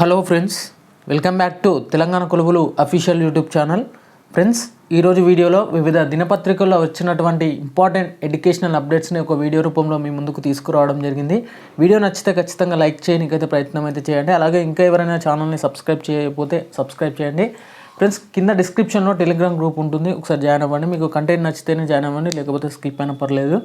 Hello friends welcome back to Telangana Koluvulu official YouTube channel friends ఈరోజు వీడియోలో వివిధ దినపత్రికల్లో వచ్చినటువంటి ఇంపార్టెంట్ ఎడ్యుకేషనల్ అప్డేట్స్ని ఒక వీడియో రూపంలో మీ ముందుకు తీసుకురావడం జరిగింది. వీడియో నచ్చితే ఖచ్చితంగా లైక్ చేయడానికైతే ప్రయత్నం అయితే చేయండి. అలాగే ఇంకా ఎవరైనా ఛానల్ని సబ్స్క్రైబ్ చేయకపోతే సబ్స్క్రైబ్ చేయండి. ఫ్రెండ్స్ కింద డిస్క్రిప్షన్లో టెలిగ్రామ్ గ్రూప్ ఉంటుంది. ఒకసారి జాయిన్ అవ్వండి. మీకు కంటెంట్ నచ్చితేనే జాయిన్ అవ్వండి లేకపోతే స్కిప్ అయినా పర్లేదు.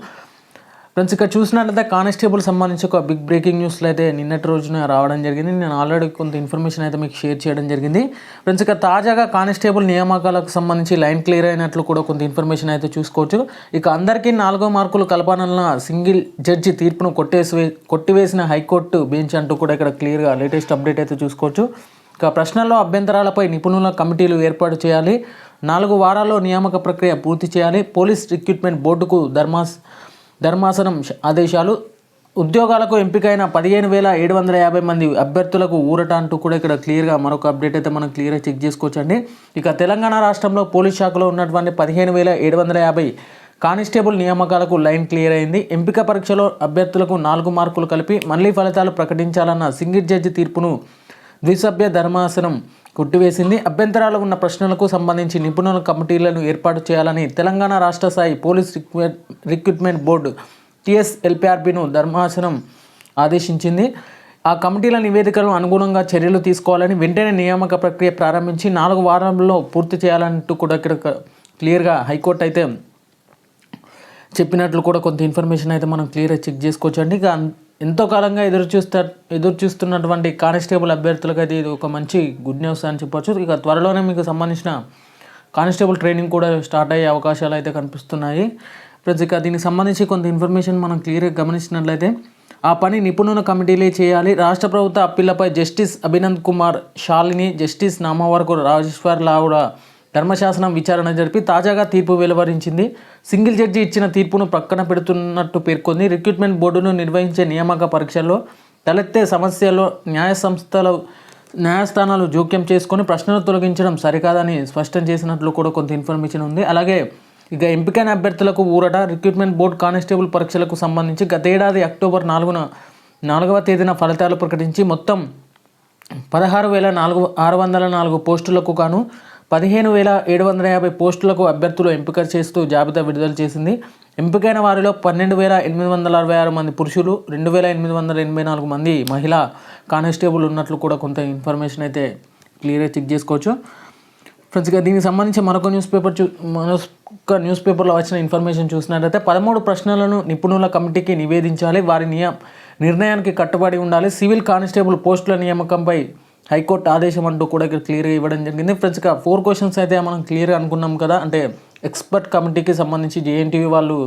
ఫ్రెండ్స్ ఇక్కడ చూసినట్లయితే కానిస్టేబుల్ సంబంధించి ఒక బిగ్ బ్రేకింగ్ న్యూస్లో అయితే నిన్నటి రోజున రావడం జరిగింది. నేను ఆల్రెడీ కొంత ఇన్ఫర్మేషన్ అయితే మీకు షేర్ చేయడం జరిగింది. ఫ్రెండ్స్ ఇక తాజాగా కానిస్టేబుల్ నియామకాలకు సంబంధించి లైన్ క్లియర్ అయినట్లు కూడా కొంత ఇన్ఫర్మేషన్ అయితే చూసుకోవచ్చు. ఇక అందరికీ నాలుగో మార్కులు కలపాలన్న సింగిల్ జడ్జి తీర్పును కొట్టేసి కొట్టివేసిన హైకోర్టు బెంచ్ అంటూ కూడా ఇక్కడ క్లియర్గా లేటెస్ట్ అప్డేట్ అయితే చూసుకోవచ్చు. ఇక ప్రశ్నల్లో అభ్యంతరాలపై నిపుణుల కమిటీలు ఏర్పాటు చేయాలి. నాలుగు వారాల్లో నియామక ప్రక్రియ పూర్తి చేయాలి. పోలీస్ రిక్రూట్మెంట్ బోర్డుకు ధర్మాస్ ధర్మాసనం ఆదేశాలు. ఉద్యోగాలకు ఎంపికైన పదిహేను వేల ఏడు వందల యాభై మంది అభ్యర్థులకు ఊరట అంటూ కూడా ఇక్కడ క్లియర్గా మరొక అప్డేట్ అయితే మనం క్లియర్గా చెక్ చేసుకోవచ్చండి. ఇక తెలంగాణ రాష్ట్రంలో పోలీస్ శాఖలో ఉన్నటువంటి పదిహేను వేల ఏడు వందల యాభై కానిస్టేబుల్ నియామకాలకు లైన్ క్లియర్ అయింది. ఎంపిక పరీక్షలో అభ్యర్థులకు నాలుగు మార్కులు కలిపి మళ్ళీ ఫలితాలు ప్రకటించాలన్న సింగిల్ జడ్జి తీర్పును ద్విసభ్య ధర్మాసనం కొట్టివేసింది. అభ్యంతరాలు ఉన్న ప్రశ్నలకు సంబంధించి నిపుణుల కమిటీలను ఏర్పాటు చేయాలని తెలంగాణ రాష్ట్ర స్థాయి పోలీస్ రిక్రూట్మెంట్ బోర్డు టీఎస్ఎల్పిఆర్బిను ధర్మాసనం ఆదేశించింది. ఆ కమిటీల నివేదికలను అనుగుణంగా చర్యలు తీసుకోవాలని వెంటనే నియామక ప్రక్రియ ప్రారంభించి నాలుగు వారంలో పూర్తి చేయాలంటూ కూడా ఇక్కడ క్లియర్గా హైకోర్టు అయితే చెప్పినట్లు కూడా కొంత ఇన్ఫర్మేషన్ అయితే మనం క్లియర్గా చెక్ చేసుకోవచ్చు అండి. ఇక ఎంతో కాలంగా ఎదురు చూస్తా ఎదురు చూస్తున్నటువంటి కానిస్టేబుల్ అభ్యర్థులకు అయితే ఇది ఒక మంచి గుడ్ న్యూస్ అని చెప్పొచ్చు. ఇక త్వరలోనే మీకు సంబంధించిన కానిస్టేబుల్ ట్రైనింగ్ కూడా స్టార్ట్ అయ్యే అవకాశాలు అయితే కనిపిస్తున్నాయి. ప్రతి ఇక దీనికి సంబంధించి కొంత ఇన్ఫర్మేషన్ మనం క్లియర్గా గమనించినట్లయితే ఆ పని నిపుణుల కమిటీలే చేయాలి. రాష్ట్ర ప్రభుత్వ అప్పీళ్ళపై జస్టిస్ అభినంద్ కుమార్ షాలిని జస్టిస్ నామవరకు రాజేశ్వర్ లావుడ ధర్మశాసనం విచారణ జరిపి తాజాగా తీర్పు వెలువరించింది. సింగిల్ జడ్జి ఇచ్చిన తీర్పును పక్కన పెడుతున్నట్టు పేర్కొంది. రిక్రూట్మెంట్ బోర్డును నిర్వహించే నియామక పరీక్షల్లో తలెత్తే సమస్యలో న్యాయ సంస్థల న్యాయస్థానాలు జోక్యం చేసుకొని ప్రశ్నలు తొలగించడం సరికాదని స్పష్టం చేసినట్లు కూడా కొంత ఇన్ఫర్మేషన్ ఉంది. అలాగే ఇక ఎంపికైన అభ్యర్థులకు ఊరట రిక్రూట్మెంట్ బోర్డు కానిస్టేబుల్ పరీక్షలకు సంబంధించి గతేడాది అక్టోబర్ నాలుగున నాలుగవ తేదీన ఫలితాలు ప్రకటించి మొత్తం పదహారు వేల నాలుగు ఆరు వందల నాలుగు పోస్టులకు గాను పదిహేను వేల ఏడు వందల యాభై పోస్టులకు అభ్యర్థులు ఎంపిక చేస్తూ జాబితా విడుదల చేసింది. ఎంపికైన వారిలో పన్నెండు వేల ఎనిమిది వందల అరవై ఆరు మంది పురుషులు రెండు వేల ఎనిమిది వందల ఎనభై నాలుగు మంది మహిళా కానిస్టేబుల్ ఉన్నట్లు కూడా కొంత ఇన్ఫర్మేషన్ అయితే క్లియర్గా చెక్ చేసుకోవచ్చు. ఫ్రెండ్స్ ఇక దీనికి సంబంధించి మరొక న్యూస్ పేపర్ చూ మరొక న్యూస్ పేపర్లో వచ్చిన ఇన్ఫర్మేషన్ చూసినట్లయితే పదమూడు ప్రశ్నలను నిపుణుల కమిటీకి నివేదించాలి. వారి నియ నిర్ణయానికి కట్టుబడి ఉండాలి. సివిల్ కానిస్టేబుల్ పోస్టుల నియామకంపై హైకోర్టు ఆదేశం అంటూ కూడా ఇక్కడ క్లియర్గా ఇవ్వడం జరిగింది. ఫ్రెండ్స్ ఇక ఫోర్ క్వశ్చన్స్ అయితే మనం క్లియర్గా అనుకున్నాం కదా. అంటే ఎక్స్పర్ట్ కమిటీకి సంబంధించి జేఎన్టీవీ వాళ్ళు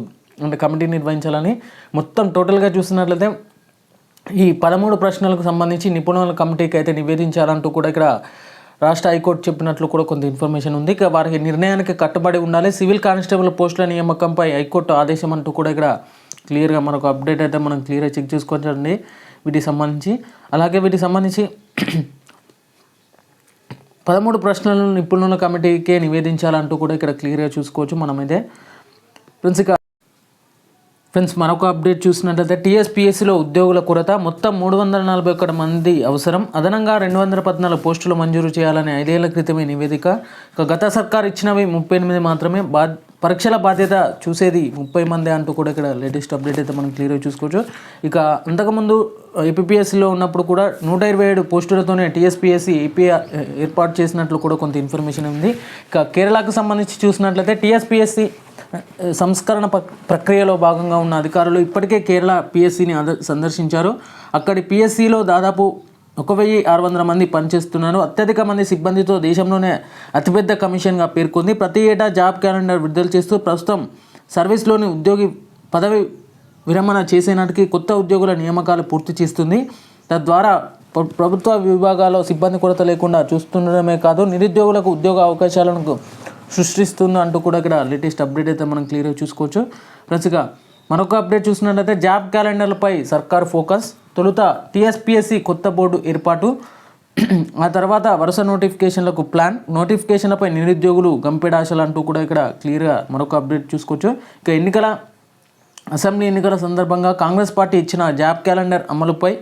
అంటే కమిటీ నిర్వహించాలని మొత్తం టోటల్గా చూసినట్లయితే ఈ పదమూడు ప్రశ్నలకు సంబంధించి నిపుణుల కమిటీకి అయితే నివేదించాలంటూ కూడా ఇక్కడ రాష్ట్ర హైకోర్టు చెప్పినట్లు కూడా కొంత ఇన్ఫర్మేషన్ ఉంది. ఇక వారికి నిర్ణయానికి కట్టుబడి ఉండాలి. సివిల్ కానిస్టేబుల్ పోస్టుల నియామకంపై హైకోర్టు ఆదేశం అంటూ కూడా ఇక్కడ క్లియర్గా మనకు అప్డేట్ అయితే మనం క్లియర్గా చెక్ చేసుకోవచ్చండి వీటికి సంబంధించి అలాగే వీటికి సంబంధించి పదమూడు ప్రశ్నలను నిపుణుల కమిటీకే నివేదించాలంటూ కూడా ఇక్కడ క్లియర్గా చూసుకోవచ్చు మనమైతే. ఫ్రెండ్స్ ఇక ఫ్రెండ్స్ మరొక అప్డేట్ చూసినట్లయితే టీఎస్పీఎస్సీలో ఉద్యోగుల కొరత మొత్తం మూడు వందల నలభై ఒకటి మంది అవసరం. అదనంగా రెండు వందల పద్నాలుగు పోస్టులు మంజూరు చేయాలని ఐదేళ్ళ క్రితమే నివేదిక. ఇక గత సర్కార్ ఇచ్చినవి ముప్పై ఎనిమిది మాత్రమే. బా పరీక్షల బాధ్యత చూసేది ముప్పై మంది అంటూ కూడా ఇక్కడ లేటెస్ట్ అప్డేట్ అయితే మనం క్లియర్గా చూసుకోవచ్చు. ఇక అంతకుముందు ఏపీఎస్సీలో ఉన్నప్పుడు కూడా నూట ఇరవై ఏడు పోస్టులతోనే టీఎస్పీఎస్సీ ఏపీ ఏర్పాటు చేసినట్లు కూడా కొంత ఇన్ఫర్మేషన్ ఉంది. ఇక కేరళకు సంబంధించి చూసినట్లయితే టీఎస్పీఎస్సీ సంస్కరణ ప్రక్రియలో భాగంగా ఉన్న అధికారులు ఇప్పటికే కేరళ పిఎస్సిని సందర్శించారు. అక్కడి పిఎస్సిలో దాదాపు ఒక వెయ్యి ఆరు వందల మంది పనిచేస్తున్నారు. అత్యధిక మంది సిబ్బందితో దేశంలోనే అతిపెద్ద కమిషన్గా పేర్కొంది. ప్రతి ఏటా జాబ్ క్యాలెండర్ విడుదల చేస్తూ ప్రస్తుతం సర్వీస్లోని ఉద్యోగి పదవి విరమణ చేసేనాటికి కొత్త ఉద్యోగుల నియామకాలు పూర్తి చేస్తుంది. తద్వారా ప్ర- ప్రభుత్వ విభాగాల్లో సిబ్బంది కొరత లేకుండా చూస్తుండడమే కాదు నిరుద్యోగులకు ఉద్యోగ అవకాశాలను సృష్టిస్తుంది అంటూ కూడా ఇక్కడ లేటెస్ట్ అప్డేట్ అయితే మనం క్లియర్గా చూసుకోవచ్చు. ప్రస్తుగా మరొక అప్డేట్ చూసినట్లయితే జాబ్ క్యాలెండర్లపై సర్కార్ ఫోకస్. తొలుత టీఎస్పీఎస్సి కొత్త బోర్డు ఏర్పాటు. ఆ తర్వాత వరుస నోటిఫికేషన్లకు ప్లాన్. నోటిఫికేషన్లపై నిరుద్యోగులు గంపెడాశలు అంటూ కూడా ఇక్కడ క్లియర్గా మరొక అప్డేట్ చూసుకోవచ్చు. ఇక ఎన్నికల అసెంబ్లీ ఎన్నికల సందర్భంగా కాంగ్రెస్ పార్టీ ఇచ్చిన జాబ్ క్యాలెండర్ అమలుపై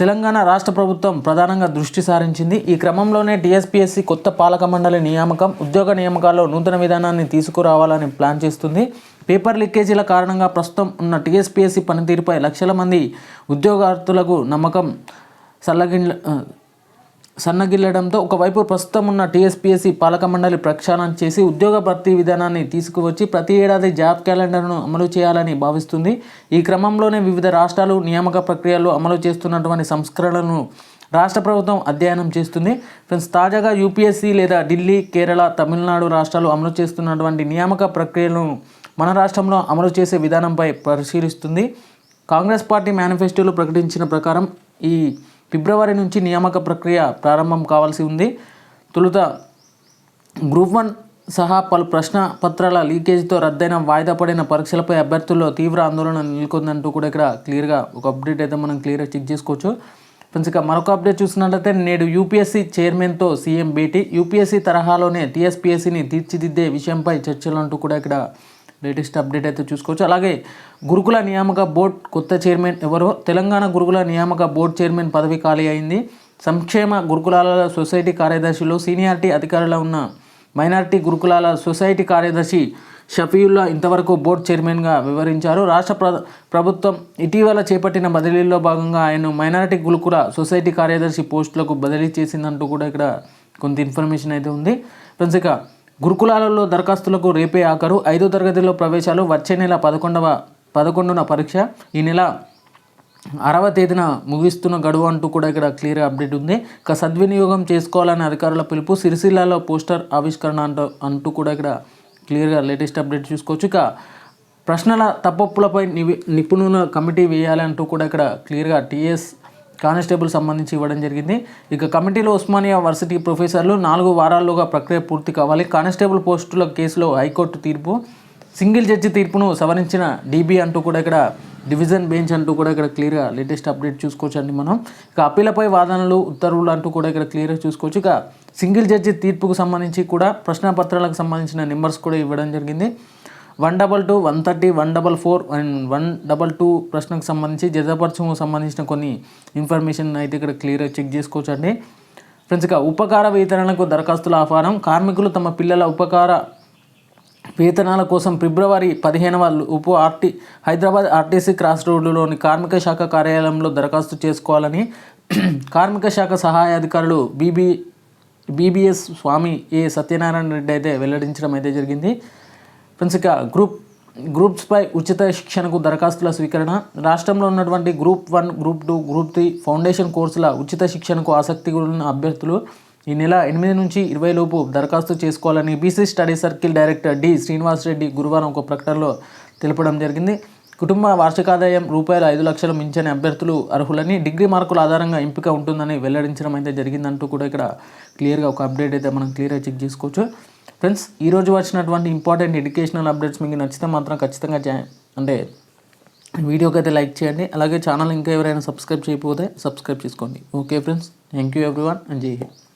తెలంగాణ రాష్ట్ర ప్రభుత్వం ప్రధానంగా దృష్టి సారించింది. ఈ క్రమంలోనే టీఎస్పీఎస్సీ కొత్త పాలక మండలి నియామకం ఉద్యోగ నియామకాల్లో నూతన విధానాన్ని తీసుకురావాలని ప్లాన్ చేస్తుంది. పేపర్ లీకేజీల కారణంగా ప్రస్తుతం ఉన్న టీఎస్పీఎస్సీ పనితీరుపై లక్షల మంది ఉద్యోగార్థులకు నమ్మకం సల్లగిల్ల సన్నగిల్లడంతో ఒకవైపు ప్రస్తుతం ఉన్న టీఎస్పీఎస్సీ పాలక మండలి ప్రక్షాళన చేసి ఉద్యోగ భర్తీ విధానాన్ని తీసుకువచ్చి ప్రతి ఏడాది జాబ్ క్యాలెండర్ను అమలు చేయాలని భావిస్తుంది. ఈ క్రమంలోనే వివిధ రాష్ట్రాలు నియామక ప్రక్రియలు అమలు చేస్తున్నటువంటి సంస్కరణలను రాష్ట్ర ప్రభుత్వం అధ్యయనం చేస్తుంది. ఫ్రెండ్స్ తాజాగా యూపీఎస్సీ లేదా ఢిల్లీ కేరళ తమిళనాడు రాష్ట్రాలు అమలు చేస్తున్నటువంటి నియామక ప్రక్రియలను మన రాష్ట్రంలో అమలు చేసే విధానంపై పరిశీలిస్తుంది. కాంగ్రెస్ పార్టీ మేనిఫెస్టోలో ప్రకటించిన ప్రకారం ఈ ఫిబ్రవరి నుంచి నియామక ప్రక్రియ ప్రారంభం కావాల్సి ఉంది. తొలుత గ్రూప్ వన్ సహా పలు ప్రశ్న పత్రాల లీకేజీతో రద్దయిన వాయిదా పడిన పరీక్షలపై అభ్యర్థుల్లో తీవ్ర ఆందోళన నెలకొందంటూ కూడా ఇక్కడ క్లియర్గా ఒక అప్డేట్ అయితే మనం క్లియర్గా చెక్ చేసుకోవచ్చు. ఫ్రెండ్స్ ఇక మరొక అప్డేట్ చూసినట్లయితే నేడు యూపీఎస్సీ చైర్మన్తో సీఎం భేటీ. యూపీఎస్సీ తరహాలోనే టీఎస్పీఎస్సీని తీర్చిదిద్దే విషయంపై చర్చలు అంటూ కూడా ఇక్కడ లేటెస్ట్ అప్డేట్ అయితే చూసుకోవచ్చు. అలాగే గురుకుల నియామక బోర్డ్ కొత్త చైర్మన్ ఎవరో? తెలంగాణ గురుకుల నియామక బోర్డ్ చైర్మన్ పదవి ఖాళీ అయింది. సంక్షేమ గురుకులాల సొసైటీ కార్యదర్శిలో సీనియారిటీ అధికారులు ఉన్న మైనారిటీ గురుకులాల సొసైటీ కార్యదర్శి షఫీయుల్లా ఇంతవరకు బోర్డు చైర్మన్గా వివరించారు రాష్ట్ర ప్ర ప్రభుత్వం ఇటీవల చేపట్టిన బదిలీల్లో భాగంగా ఆయన మైనారిటీ గురుకుల సొసైటీ కార్యదర్శి పోస్టులకు బదిలీ చేసిందంటూ కూడా ఇక్కడ కొంత ఇన్ఫర్మేషన్ అయితే ఉంది. ఫ్రెండ్స్ ఇక గురుకులాలలో దరఖాస్తులకు రేపే ఆఖరు. ఐదో తరగతిలో ప్రవేశాలు వచ్చే నెల పదకొండవ పదకొండున పరీక్ష. ఈ నెల అరవ తేదీన ముగిస్తున్న గడువు అంటూ కూడా ఇక్కడ క్లియర్ అప్డేట్ ఉంది. ఇక సద్వినియోగం చేసుకోవాలని అధికారుల పిలుపు సిరిసిల్లాలో పోస్టర్ ఆవిష్కరణ అంటూ అంటూ కూడా ఇక్కడ క్లియర్గా లేటెస్ట్ అప్డేట్ చూసుకోవచ్చు. ఇక ప్రశ్నల తప్పప్పులపై నివి నిపుణుల కమిటీ వేయాలంటూ కూడా ఇక్కడ క్లియర్గా టీఎస్ కానిస్టేబుల్ సంబంధించి ఇవ్వడం జరిగింది. ఇక కమిటీలో ఉస్మానియా వర్సిటీ ప్రొఫెసర్లు నాలుగు వారాల్లోగా ప్రక్రియ పూర్తి కావాలి. కానిస్టేబుల్ పోస్టుల కేసులో హైకోర్టు తీర్పు సింగిల్ జడ్జి తీర్పును సవరించిన డీబీ అంటూ కూడా ఇక్కడ డివిజన్ బెంచ్ అంటూ కూడా ఇక్కడ క్లియర్గా లేటెస్ట్ అప్డేట్ చూసుకోవచ్చండి మనం. ఇక అప్పీలపై వాదనలు ఉత్తర్వులు అంటూ కూడా ఇక్కడ క్లియర్గా చూసుకోవచ్చు. ఇక సింగిల్ జడ్జి తీర్పుకు సంబంధించి కూడా ప్రశ్నపత్రాలకు సంబంధించిన నెంబర్స్ కూడా ఇవ్వడం జరిగింది. One double two one thirty one double four and one double two ప్రశ్నకు సంబంధించి జతపరచము సంబంధించిన కొన్ని ఇన్ఫర్మేషన్ అయితే ఇక్కడ క్లియర్గా చెక్ చేసుకోవచ్చు అండి ఫ్రెండ్స్ ఇక ఉపకార వేతనాలకు దరఖాస్తుల ఆహ్వానం. కార్మికులు తమ పిల్లల ఉపకార వేతనాల కోసం ఫిబ్రవరి పదిహేనవ ఉప ఆర్టీ హైదరాబాద్ ఆర్టీసీ క్రాస్ రోడ్డులోని కార్మిక శాఖ కార్యాలయంలో దరఖాస్తు చేసుకోవాలని కార్మిక శాఖ సహాయ అధికారులు BB BBS Swamy A Satyanarayana Reddy అయితే వెల్లడించడం అయితే జరిగింది. ఫ్రెండ్స్ ఇక గ్రూప్ గ్రూప్స్పై ఉచిత శిక్షణకు దరఖాస్తుల స్వీకరణ. రాష్ట్రంలో ఉన్నటువంటి group one group two group three foundation కోర్సుల ఉచిత శిక్షణకు ఆసక్తి ఉన్న అభ్యర్థులు ఈ నెల ఎనిమిది నుంచి ఇరవై లోపు దరఖాస్తు చేసుకోవాలని BC study circle director D Srinivas Reddy గురువారం ఒక ప్రకటనలో తెలపడం జరిగింది. కుటుంబ వార్షికాదాయం రూపాయలు ఐదు లక్షలు మించని అభ్యర్థులు అర్హులని డిగ్రీ మార్కుల ఆధారంగా ఎంపిక ఉంటుందని వెల్లడించడం అయితే జరిగిందంటూ కూడా ఇక్కడ క్లియర్గా ఒక అప్డేట్ అయితే మనం క్లియర్గా చెక్ చేసుకోవచ్చు. ఫ్రెండ్స్ ఈరోజు వచ్చినటువంటి ఇంపార్టెంట్ ఎడ్యుకేషనల్ అప్డేట్స్ మీకు నచ్చితే మాత్రం ఖచ్చితంగా చే అంటే వీడియోకి అయితే లైక్ చేయండి. అలాగే ఛానల్ ఇంకా ఎవరైనా సబ్స్క్రైబ్ చేయకపోతే సబ్స్క్రైబ్ చేసుకోండి. Okay friends thank you everyone and జై హింద్